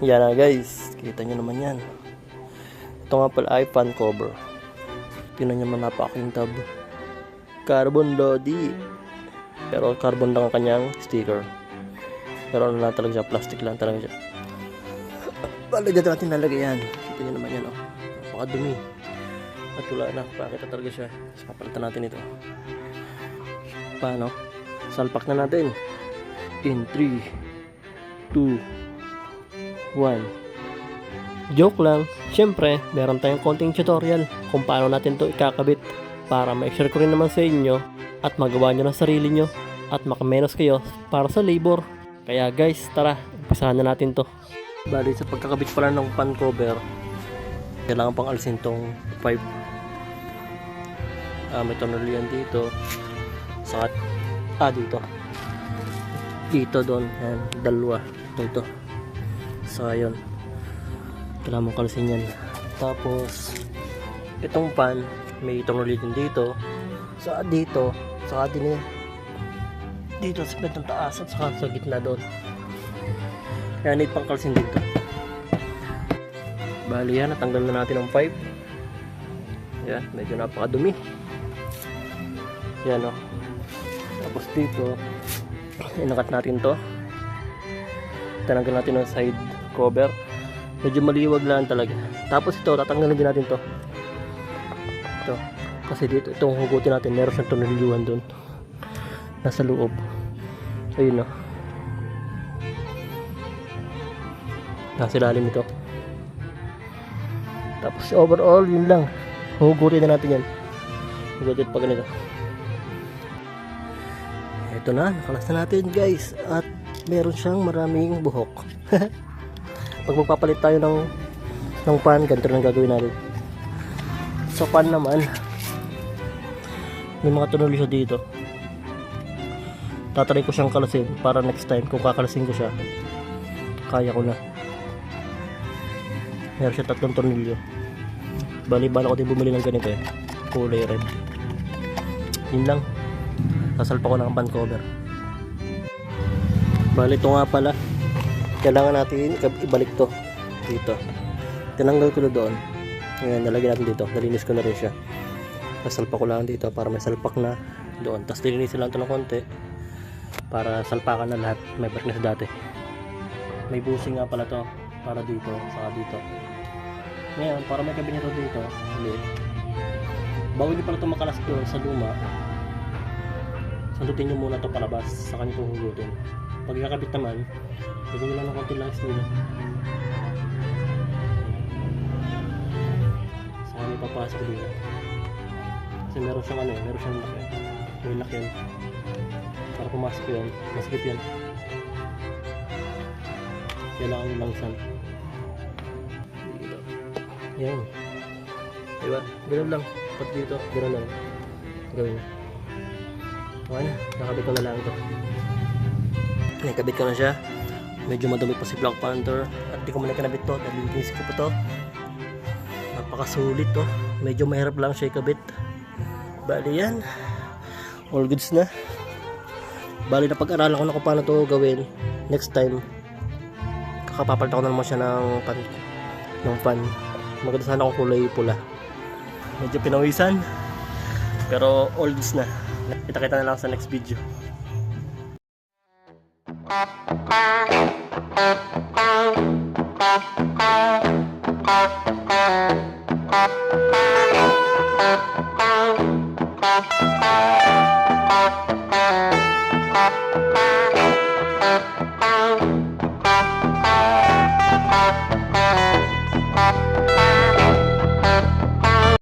Yan na guys, kita nyo naman yan. Ito nga pala ay fan cover. Tingnan nyo man napakakintab. Carbon Lodi. Pero carbon lang ang kanyang sticker. Pero ano lang talaga siya, plastic lang talaga siya. Na natin nalagay yan. Kita nyo naman yan oh. Napakadumi. At wala na, pakita talaga siya. Tapos papalitan natin ito. Paano? Salpak na natin. In 3, 2, 1. Joke lang. Siyempre, meron tayong konting tutorial kung paano natin to ikakabit para ma-share ko rin naman sa inyo at magawa nyo ng sarili nyo at makamenos kayo para sa labor. Kaya guys, tara, umpisahan na natin to. Bali, sa pagkakabit pala ng pan cover, kailangan pang alisin tong 5 ah, may tonolian dito sa ah dito dito doon yan dalawa dito sa yun kailangan mong kalisin yan. Tapos itong pan may tonolian dito. Sa dito saka din eh. Dito sa bandang taas at saka sa gitna doon. Kaya need pang kalisin dito. Bali yan natanggal na natin ang pipe. Yan medyo napakadumi. Yan o tapos dito inakat natin to tinanggal natin ang side cover. Medyo maliwag lang talaga. Tapos ito tatanggalin din natin to. Ito. Kasi dito itong hugutin natin meron siyang tunulyuan doon nasa loob. Ayun o nasa ilalim ito. Tapos overall yun lang. Hugutin na natin yan. Hugutin pa ganito. Ito na, nakalas na natin guys. At meron siyang maraming buhok. Pag magpapalit tayo ng ng pan, ganito lang gagawin natin. Sa pan naman may mga tunnel siya dito. Tatry ko siyang kalasin para next time kung kakalasin ko siya kaya ko na. Meron siya tatlong tornilyo. Bali bala ko din bumili ng ganito eh. Kulay red. Yun lang. Sasalpa ko ng pan cover bali ito nga pala. Kailangan natin ibalik to. Dito. Tinanggal ko na doon. Ngayon nalagyan natin dito. Nalinis ko na rin siya. Nasalpa ko lang dito para may salpak na doon. Tapos nilinisin lang ito ng konti para salpakan na lahat. May brightness dati. May busing nga pala to para dito saka dito. Ngayon para may kabinito dito ulit bago nyo pala ito makalas doon sa luma sandutin nyo muna ito palabas. Sa kanyo itong hugutin pag ikakabit naman lagyan nyo lang ng konti lang steel sa kanyo papasok dito kasi meron siyang ano eh, meron siyang laki. May laki yan para pumasok yun masikip yan kailangan nyo lang saan yan. Diba? Ganun lang. Pat dito ganun lang. Gawin Okay na, nakabit ko na lang ito. Nakabit ko na siya. Medyo madumi pa si Black Panther. At di ko muna kinabit to. Nalilinis ko pa to. Napakasulit to. Medyo mahirap lang siya ikabit. Bali yan. All goods na. Bali na pag-aralan ko na kung paano to gawin. Next time, kakapapalitan ko na naman siya ng pan. Ng pan. Maganda sana kung kulay pula. Medyo pinawisan. Pero all goods na. Kita-kita na lang sa next video. Thank you.